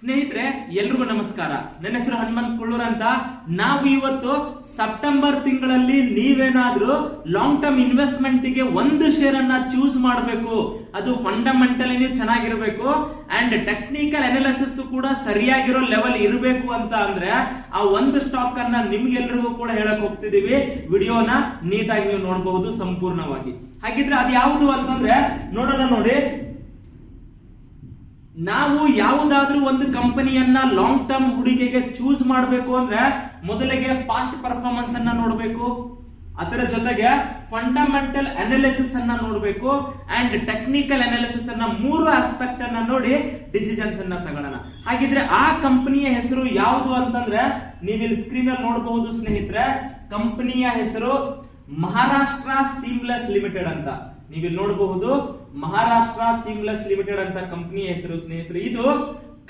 ಸ್ನೇಹಿತರೆ, ಎಲ್ರಿಗೂ ನಮಸ್ಕಾರ. ನನ್ನ ಹೆಸರು ಹನುಮಂತ್ ಕುಳ್ಳೂರ್ ಅಂತ. ನಾವು ಇವತ್ತು ಸೆಪ್ಟೆಂಬರ್ ತಿಂಗಳಲ್ಲಿ ನೀವೇನಾದ್ರೂ ಲಾಂಗ್ ಟರ್ಮ್ ಇನ್ವೆಸ್ಟ್ಮೆಂಟ್ಗೆ ಒಂದು ಶೇರ್ ಅನ್ನ ಚೂಸ್ ಮಾಡಬೇಕು. ಅದು ಫಂಡಮೆಂಟಲಿ ಚೆನ್ನಾಗಿರ್ಬೇಕು. ಅಂಡ್ ಟೆಕ್ನಿಕಲ್ ಅನಾಲಿಸಿಸ್ ಕೂಡ ಸರಿಯಾಗಿರೋ ಲೆವೆಲ್ ಇರಬೇಕು ಅಂತ ಅಂದ್ರೆ ಆ ಒಂದು ಸ್ಟಾಕ್ ಅನ್ನ ನಿಮ್ಗೆಲ್ರಿಗೂ ಕೂಡ ಹೇಳಕ್ ಹೋಗ್ತಿದೀವಿ ವಿಡಿಯೋನ ನೀಟಾಗಿ ನೀವು ನೋಡಬಹುದು ಸಂಪೂರ್ಣವಾಗಿ. ಹಾಗಿದ್ರೆ ಅದು ಯಾವುದು ಅಂತಂದ್ರೆ, ನೋಡೋಣ ನೋಡಿ. ನಾವು ಯಾವುದಾದ್ರೂ ಒಂದು ಕಂಪನಿಯನ್ನ ಲಾಂಗ್ ಟರ್ಮ್ ಹೂಡಿಕೆಗೆ ಚೂಸ್ ಮಾಡಬೇಕು ಅಂದ್ರೆ ಮೊದಲಿಗೆ ಫಾಸ್ಟ್ ಪರ್ಫಾರ್ಮೆನ್ಸ್ ಅನ್ನ ನೋಡಬೇಕು. ಅದರ ಜೊತೆಗೆ ಫಂಡಮೆಂಟಲ್ ಅನಾಲಿಸಿಸ್ ಅನ್ನ ನೋಡಬೇಕು ಅಂಡ್ ಟೆಕ್ನಿಕಲ್ ಅನಾಲಿಸಿಸ್ ಅನ್ನ ಮೂರು ಆಸ್ಪೆಕ್ಟ್ ಅನ್ನ ನೋಡಿ ಡಿಸಿಷನ್ಸ್ ಅನ್ನ ತಗೊಳ್ಳೋಣ. ಹಾಗಿದ್ರೆ ಆ ಕಂಪನಿಯ ಹೆಸರು ಯಾವುದು ಅಂತಂದ್ರೆ ನೀವು ಇಲ್ಲಿ ಸ್ಕ್ರೀನ್ ಅಲ್ಲಿ ನೋಡಬಹುದು ಸ್ನೇಹಿತರೆ, ಕಂಪನಿಯ ಹೆಸರು ಮಹಾರಾಷ್ಟ್ರ ಸೀಮ್ಲೆಸ್ ಲಿಮಿಟೆಡ್ ಅಂತ. ನೀವಿಲ್ಲಿ ನೋಡಬಹುದು ಮಹಾರಾಷ್ಟ್ರ ಸೀಮ್ಲೆಸ್ ಲಿಮಿಟೆಡ್ ಅಂತ ಕಂಪನಿ ಹೆಸರು, ಸ್ನೇಹಿತರೆ. ಇದು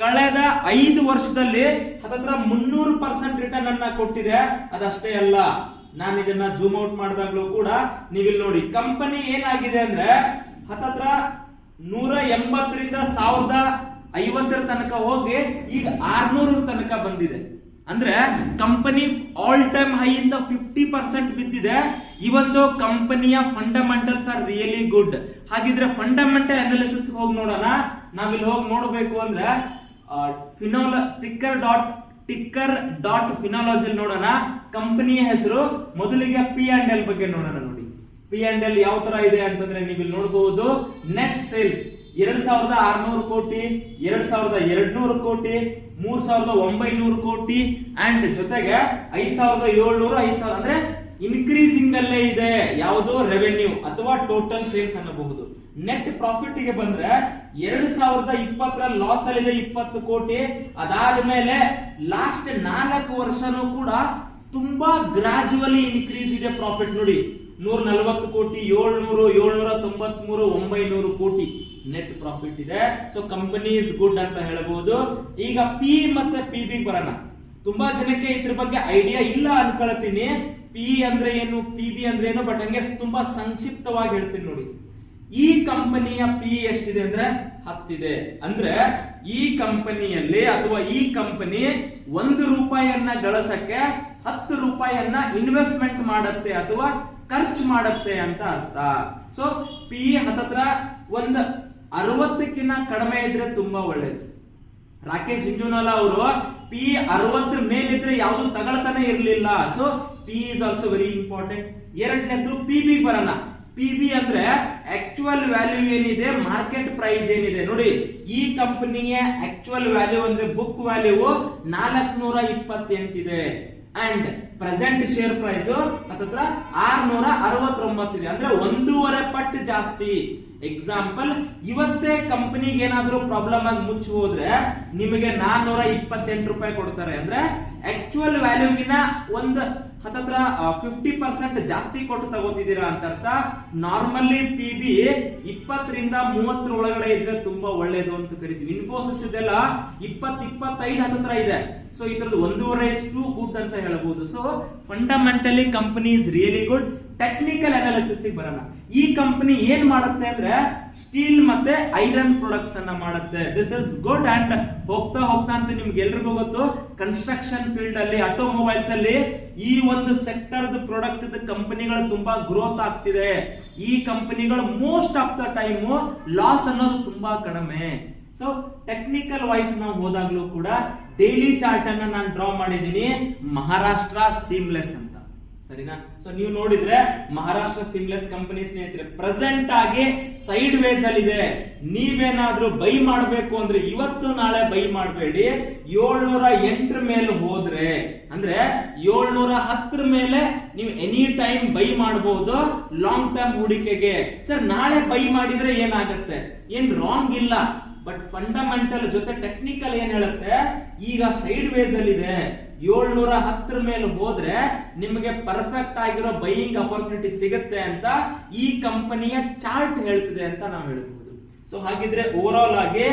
ಕಳೆದ ಐದು ವರ್ಷದಲ್ಲಿ ಹತ್ತತ್ರ ಮುನ್ನೂರು ಪರ್ಸೆಂಟ್ ರಿಟರ್ನ್ ಅನ್ನ ಕೊಟ್ಟಿದೆ. ಅದಷ್ಟೇ ಅಲ್ಲ, ನಾನು ಇದನ್ನ ಜೂಮ್ ಔಟ್ ಮಾಡಿದಾಗ್ಲೂ ಕೂಡ ನೀವಿಲ್ಲಿ ನೋಡಿ, ಕಂಪನಿ ಏನಾಗಿದೆ ಅಂದ್ರೆ ಹತ್ತತ್ರ ನೂರ ಎಂಬತ್ತರಿಂದ ಸಾವಿರದ ಐವತ್ತರ ತನಕ ಹೋಗಿ ಈಗ ಆರ್ನೂರ ತನಕ ಬಂದಿದೆ. ಅಂದ್ರೆ ಕಂಪನಿ ಆಲ್ ಟೈಮ್ ಹೈ ಇಂದ ಫಿಫ್ಟಿ ಪರ್ಸೆಂಟ್ ಬಿದ್ದಿದೆ. ಇವೊಂದು ಕಂಪನಿಯ ಫಂಡಮೆಂಟಲ್ಸ್ ಆರ್ ರಿಯಲಿ ಗುಡ್ ಹಾಗಿದ್ರೆ ಫಂಡಮೆಂಟಲ್ ಅನಾಲಿಸಿಸ್ ಹೋಗಿ ನೋಡೋಣ. ನಾವಿಲ್ಲಿ ಹೋಗಿ ನೋಡಬೇಕು ಅಂದ್ರೆ ಫಿನೋಲ ticker dot ticker dot Finology ನೋಡೋಣ. ಕಂಪನಿಯ ಹೆಸರು, ಮೊದಲಿಗೆ ಪಿ ಅಂಡ್ ಎಲ್ ಬಗ್ಗೆ ನೋಡೋಣ ನೋಡಿ. ಪಿ ಅಂಡ್ ಎಲ್ ಯಾವ ತರ ಇದೆ ಅಂತಂದ್ರೆ ನೀವು ಇಲ್ಲಿ ನೋಡಬಹುದು ನೆಟ್ ಸೇಲ್ಸ್ ಎರಡ್ ಸಾವಿರದ ಆರ್ನೂರು ಕೋಟಿ, ಎರಡ್ ಸಾವಿರದ ಎರಡ್ನೂರು ಕೋಟಿ, ಮೂರ್ ಸಾವಿರದ ಒಂಬೈನೂರು ಕೋಟಿ ಅಂಡ್ ಜೊತೆಗೆ ಐದ್ ಸಾವಿರದ ಏಳ್ನೂರು, ಐದ್ ಸಾವಿರ ಅಂದ್ರೆ ಇನ್ಕ್ರೀಸಿಂಗ್ ಅಲ್ಲೇ ಇದೆ. ಯಾವುದು ರೆವೆನ್ಯೂ ಅಥವಾ ಟೋಟಲ್ ಸೇಲ್ಸ್ ಅನ್ನಬಹುದು. ನೆಟ್ ಪ್ರಾಫಿಟ್ಗೆ ಬಂದ್ರೆ ಎರಡ್ ಸಾವಿರದ ಇಪ್ಪತ್ತರ ಲಾಸ್ ಅಲ್ಲಿದೆ ಇಪ್ಪತ್ತು ಕೋಟಿ. ಅದಾದ ಮೇಲೆ ಲಾಸ್ಟ್ ನಾಲ್ಕು ವರ್ಷನೂ ಕೂಡ ತುಂಬಾ ಗ್ರಾಜುವಲಿ ಇನ್ಕ್ರೀಸ್ ಇದೆ ಪ್ರಾಫಿಟ್ ನೋಡಿ. ನೂರ ನಲವತ್ತು ಕೋಟಿ, ಏಳ್ನೂರು, ಏಳ್ನೂರ ತೊಂಬತ್ ಮೂರು ಒಂಬೈನೂರು ಕೋಟಿ ನೆಟ್ ಪ್ರಾಫಿಟ್ ಇದೆ. ಸೊ ಕಂಪನಿ ಇಸ್ ಗುಡ್ ಅಂತ ಹೇಳಬಹುದು ಈಗ ಪಿ ಮತ್ತೆ ಪಿ ಬಿ ಬರೋಣ. ತುಂಬಾ ಜನಕ್ಕೆ ಇದ್ರ ಬಗ್ಗೆ ಐಡಿಯಾ ಇಲ್ಲ ಅನ್ಕೊಳ್ತೀನಿ. ಪಿ ಅಂದ್ರೆ ಏನು ಪಿ ಬಿ ಅಂದ್ರೆ ಏನು ಬಟ್ ಹಂಗೆ ತುಂಬಾ ಸಂಕ್ಷಿಪ್ತವಾಗಿ ಹೇಳ್ತೀನಿ ನೋಡಿ. ಈ ಕಂಪನಿಯ ಪಿ ಎಷ್ಟಿದೆ ಅಂದ್ರೆ ಹತ್ತಿದೆ. ಅಂದ್ರೆ ಈ ಕಂಪನಿಯಲ್ಲಿ ಅಥವಾ ಈ ಕಂಪನಿ ಒಂದು ರೂಪಾಯಿಯನ್ನ ಗಳಸಕ್ಕೆ ಹತ್ತು ರೂಪಾಯಿಯನ್ನ ಇನ್ವೆಸ್ಟ್ಮೆಂಟ್ ಮಾಡತ್ತೆ ಅಥವಾ ಖರ್ಚು ಮಾಡುತ್ತೆ ಅಂತ ಅರ್ಥ. ಸೊ ಪಿ ಹತ್ತತ್ರ ಒಂದು ಅರವತ್ತಕ್ಕಿಂತ ಕಡಿಮೆ ಇದ್ರೆ ತುಂಬಾ ಒಳ್ಳೇದು. ರಾಕೇಶ್ ಇಂಜುನಾಲ ಅವರು ಪಿ ಅರವತ್ತರ ಮೇಲಿದ್ರೆ ಯಾವುದು ತಗೊಳ್ತಾನೆ ಇರಲಿಲ್ಲ. So P is also very important ಎರಡನೇದು ಪಿ ಬಿ ಬರೋಣ ಪಿ ಬಿ ಅಂದ್ರೆ ಆಕ್ಚುಯಲ್ ವ್ಯಾಲ್ಯೂ ಏನಿದೆ ಮಾರ್ಕೆಟ್ ಪ್ರೈಸ್ ಏನಿದೆ. ನೋಡಿ, ಈ ಕಂಪನಿಯ ಆಕ್ಚುಯಲ್ ವ್ಯಾಲ್ಯೂ ಅಂದ್ರೆ ಬುಕ್ ವ್ಯಾಲ್ಯೂ ನಾಲ್ಕನೂರ ಇಪ್ಪತ್ತೆಂಟಿದೆ. ಅಂಡ್ ಪ್ರೆಸೆಂಟ್ ಶೇರ್ ಪ್ರೈಸ್ ಹತ್ತತ್ರ ಆರ್ನೂರ ಅರವತ್ತೊಂಬತ್ತಿದೆ. ಅಂದ್ರೆ ಒಂದೂವರೆ ಪಟ್ಟು ಜಾಸ್ತಿ. ಎಕ್ಸಾಂಪಲ್ ಇವತ್ತೇ ಕಂಪನಿಗೆ ಏನಾದ್ರೂ ಪ್ರಾಬ್ಲಮ್ ಆಗಿ ಮುಚ್ಚಿ ಹೋದ್ರೆ ನಿಮಗೆ ನಾನ್ನೂರ ಇಪ್ಪತ್ತೆಂಟು ರೂಪಾಯಿ ಕೊಡ್ತಾರೆ. ಅಂದ್ರೆ ಆಕ್ಚುಯಲ್ ವ್ಯಾಲ್ಯೂಗಿನ ಒಂದು ಹತ್ತತ್ರ ಫಿಫ್ಟಿ ಪರ್ಸೆಂಟ್ ಜಾಸ್ತಿ ಕೊಟ್ಟು ತಗೋತಿದ್ದೀರಾ ಅಂತ ಅರ್ಥ. ನಾರ್ಮಲಿ ಪಿ ಬಿ ಇಪ್ಪತ್ತರಿಂದ ಮೂವತ್ತರ ಒಳಗಡೆ ಇದ್ರೆ ತುಂಬಾ ಒಳ್ಳೇದು ಅಂತ ಕರಿತೀವಿ. ಇನ್ಫೋಸಿಸ್ ಇದೆಲ್ಲ ಇಪ್ಪತ್ ಇಪ್ಪತ್ತೈದು ಹತ್ತತ್ರ ಇದೆ. ಸೊ ಈ ತರದ್ದು ಒಂದೂವರೆ ಇಷ್ಟು ಗುಡ್ ಅಂತ ಹೇಳಬಹುದು. So fundamentally company is really good technical analysis ಬರಲ್ಲ ಈ ಕಂಪನಿ ಏನ್ ಮಾಡುತ್ತೆ ಅಂದ್ರೆ ಸ್ಟೀಲ್ ಮತ್ತೆ ಐರನ್ ಪ್ರಾಡಕ್ಟ್ಸ್ ಅನ್ನ ಮಾಡುತ್ತೆ. ದಿಸ್ ಇಸ್ ಗುಡ್ ಅಂಡ್ ಹೋಗ್ತಾ ಹೋಗ್ತಾ ಅಂತ ನಿಮ್ಗೆ ಎಲ್ರಿಗೂ ಗೊತ್ತು. ಕನ್ಸ್ಟ್ರಕ್ಷನ್ ಫೀಲ್ಡ್ ಅಲ್ಲಿ ಆಟೋಮೊಬೈಲ್ಸ್ ಅಲ್ಲಿ ಈ ಒಂದು ಸೆಕ್ಟರ್ ಪ್ರಾಡಕ್ಟ್ ಕಂಪನಿಗಳು ತುಂಬಾ ಗ್ರೋತ್ ಆಗ್ತಿದೆ. ಈ ಕಂಪನಿಗಳು most of the time loss ಅನ್ನೋದು ತುಂಬಾ ಕಡಿಮೆ. ಸೊ ಟೆಕ್ನಿಕಲ್ ವೈಸ್ ನಾವು ಹೋದಾಗ್ಲೂ ಕೂಡ ಡೈಲಿ ಚಾರ್ಟ್ ಅನ್ನ ನಾನು ಡ್ರಾ ಮಾಡಿದ್ದೀನಿ. ಮಹಾರಾಷ್ಟ್ರ ಸೀಮ್ಲೆಸ್ ಅಂತ. ಸರಿನಾ? ಸೊ ನೀವು ನೋಡಿದ್ರೆ ಮಹಾರಾಷ್ಟ್ರ ಸಿಮ್ಲೆಸ್ ಕಂಪನಿ ಸ್ನೇಹಿತರೆ ಪ್ರೆಸೆಂಟ್ ಆಗಿ ಸೈಡ್ ವೇಸ್ ಅಲ್ಲಿ ಇದೆ ನೀವೇನಾದ್ರೂ ಬೈ ಮಾಡಬೇಕು ಅಂದ್ರೆ ಇವತ್ತು ನಾಳೆ ಬೈ ಮಾಡಬೇಡಿ. ಏಳ್ನೂರ ಎಂಟರ ಮೇಲೆ ಹೋದ್ರೆ, ಅಂದ್ರೆ ಏಳ್ನೂರ ಹತ್ತರ ಮೇಲೆ ನೀವು ಎನಿ ಟೈಮ್ ಬೈ ಮಾಡಬಹುದು ಲಾಂಗ್ ಟರ್ಮ್ ಹೂಡಿಕೆಗೆ. ಸರ್ ನಾಳೆ ಬೈ ಮಾಡಿದ್ರೆ ಏನಾಗುತ್ತೆ? ಏನ್ ರಾಂಗ್ ಇಲ್ಲ. ಬಟ್ ಫಂಡಮೆಂಟಲ್ ಜೊತೆ ಟೆಕ್ನಿಕಲ್ ಏನ್ ಹೇಳುತ್ತೆ? ಈಗ ಸೈಡ್ ವೇಸ್ ಅಲ್ಲಿ ಇದೆ ಏಳ್ನೂರ ಹತ್ತರ ಮೇಲೆ ಹೋದ್ರೆ ನಿಮಗೆ ಪರ್ಫೆಕ್ಟ್ ಆಗಿರೋ ಬೈಯಿಂಗ್ ಅಪರ್ಚುನಿಟಿ ಸಿಗುತ್ತೆ ಅಂತ ಈ ಕಂಪನಿಯ ಚಾರ್ಟ್ ಹೇಳ್ತಿದೆ ಅಂತ ನಾವು ಹೇಳಬಹುದು ಸೊ ಹಾಗಿದ್ರೆ ಓವರ್ ಆಲ್ ಆಗಿ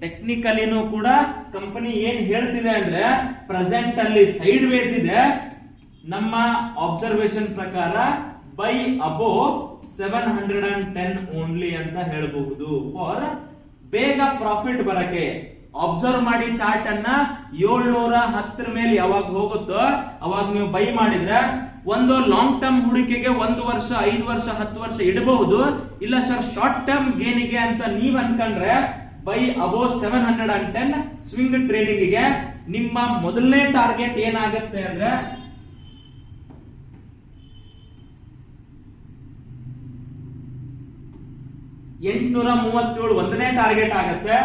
ಟೆಕ್ನಿಕಲಿನೂ ಕೂಡ ಕಂಪನಿ ಏನ್ ಹೇಳ್ತಿದೆ ಅಂದ್ರೆ ಪ್ರೆಸೆಂಟ್ ಅಲ್ಲಿ ಸೈಡ್ ವೇಸ್ ಇದೆ. ನಮ್ಮ ಅಬ್ಸರ್ವೇಷನ್ ಪ್ರಕಾರ buy above seven hundred and ten only ಅಂತ ಹೇಳಬಹುದು ಫಾರ್ ಬೇಗ ಪ್ರಾಫಿಟ್ ಬರಕ್ಕೆ. ಅಬ್ಸರ್ವ್ ಮಾಡಿ ಚಾರ್ಟ್ ಅನ್ನ ಏಳ್ನೂರ ಹತ್ತರ ಮೇಲೆ ಯಾವಾಗ ಹೋಗುತ್ತೋ, ಅವಾಗ ನೀವು ಬೈ ಮಾಡಿದ್ರೆ ಒಂದು ಲಾಂಗ್ ಟರ್ಮ್ ಹೂಡಿಕೆಗೆ ಒಂದು ವರ್ಷ, ಐದು ವರ್ಷ, ಹತ್ತು ವರ್ಷ ಇಡಬಹುದು. ಇಲ್ಲ ಸರ್ ಶಾರ್ಟ್ ಟರ್ಮ್ ಗೇನಿಗೆ ಅಂತ ನೀವ್ ಅನ್ಕೊಂಡ್ರೆ buy above seven hundred and ten swing ಟ್ರೇಡಿಂಗ್ಗೆ ನಿಮ್ಮ ಮೊದಲನೇ ಟಾರ್ಗೆಟ್ ಏನಾಗುತ್ತೆ ಅಂದ್ರೆ ಎಂಟುನೂರ ಮೂವತ್ತೇಳು ಒಂದನೇ ಟಾರ್ಗೆಟ್ ಆಗತ್ತೆ.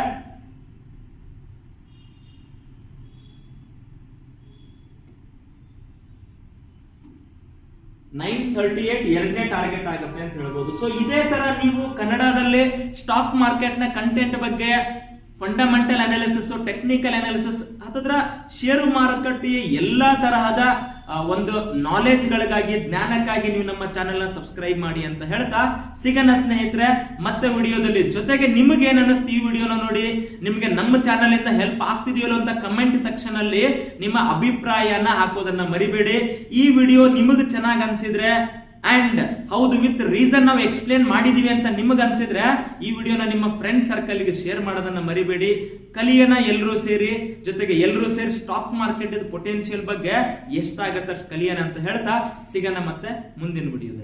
ನೈನ್ ಥರ್ಟಿ ಏಟ್ ಎರಡನೇ ಟಾರ್ಗೆಟ್ ಆಗುತ್ತೆ ಅಂತ ಹೇಳ್ಬೋದು. ಸೊ ಇದೇ ತರ ನೀವು ಕನ್ನಡದಲ್ಲಿ ಸ್ಟಾಕ್ ಮಾರ್ಕೆಟ್ನ ಕಂಟೆಂಟ್ ಬಗ್ಗೆ ಫಂಡಮೆಂಟಲ್ ಅನಾಲಿಸಿಸ್ ಟೆಕ್ನಿಕಲ್ ಅನಾಲಿಸಿಸ್ ಅದರ ಷೇರು ಮಾರುಕಟ್ಟೆಯ ಎಲ್ಲಾ ತರಹದ ಒಂದು ನಾಲೆಜ್ ಗಳಿಗಾಗಿ, ಜ್ಞಾನಕ್ಕಾಗಿ ನೀವು ನಮ್ಮ ಚಾನೆಲ್ನ ಸಬ್ಸ್ಕ್ರೈಬ್ ಮಾಡಿ ಅಂತ ಹೇಳ್ತಾ ಸಿಗನ ಸ್ನೇಹಿತರೆ, ಮತ್ತೆ ವಿಡಿಯೋದಲ್ಲಿ ಜೊತೆಗೆ ನಿಮಗೆ ಏನ್ ಅನಿಸ್ತು ಈ ವಿಡಿಯೋನ ನೋಡಿ, ನಿಮಗೆ ನಮ್ಮ ಚಾನೆಲ್ ಇಂದ ಹೆಲ್ಪ್ ಆಗ್ತಿದೆಯಲ್ಲ ಅಂತ ಕಮೆಂಟ್ ಸೆಕ್ಷನ್ ಅಲ್ಲಿ ನಿಮ್ಮ ಅಭಿಪ್ರಾಯನ ಹಾಕೋದನ್ನ ಮರಿಬೇಡಿ. ಈ ವಿಡಿಯೋ ನಿಮಗೆ ಚೆನ್ನಾಗಿ ಅನ್ಸಿದ್ರೆ ಅಂಡ್ ಹೌದು ವಿತ್ ರೀಸನ್ ನಾವು ಎಕ್ಸ್ಪ್ಲೇನ್ ಮಾಡಿದೀವಿ ಅಂತ ನಿಮಗೆ ಅನ್ಸಿದ್ರೆ ಈ ವಿಡಿಯೋನ ನಿಮ್ಮ ಫ್ರೆಂಡ್ ಸರ್ಕಲ್ಗೆ ಶೇರ್ ಮಾಡೋದನ್ನ ಮರಿಬೇಡಿ. ಕಲಿಯನ ಎಲ್ಲರೂ ಸೇರಿ, ಜೊತೆಗೆ ಎಲ್ಲರೂ ಸೇರಿ ಸ್ಟಾಕ್ ಮಾರ್ಕೆಟ್ ಪೊಟೆನ್ಶಿಯಲ್ ಬಗ್ಗೆ ಎಷ್ಟಾಗತ್ತೆ ಅಷ್ಟು ಕಲಿಯನ ಅಂತ ಹೇಳ್ತಾ ಸಿಗೋಣ ಮತ್ತೆ ಮುಂದಿನ ವಿಡಿಯೋದಲ್ಲಿ.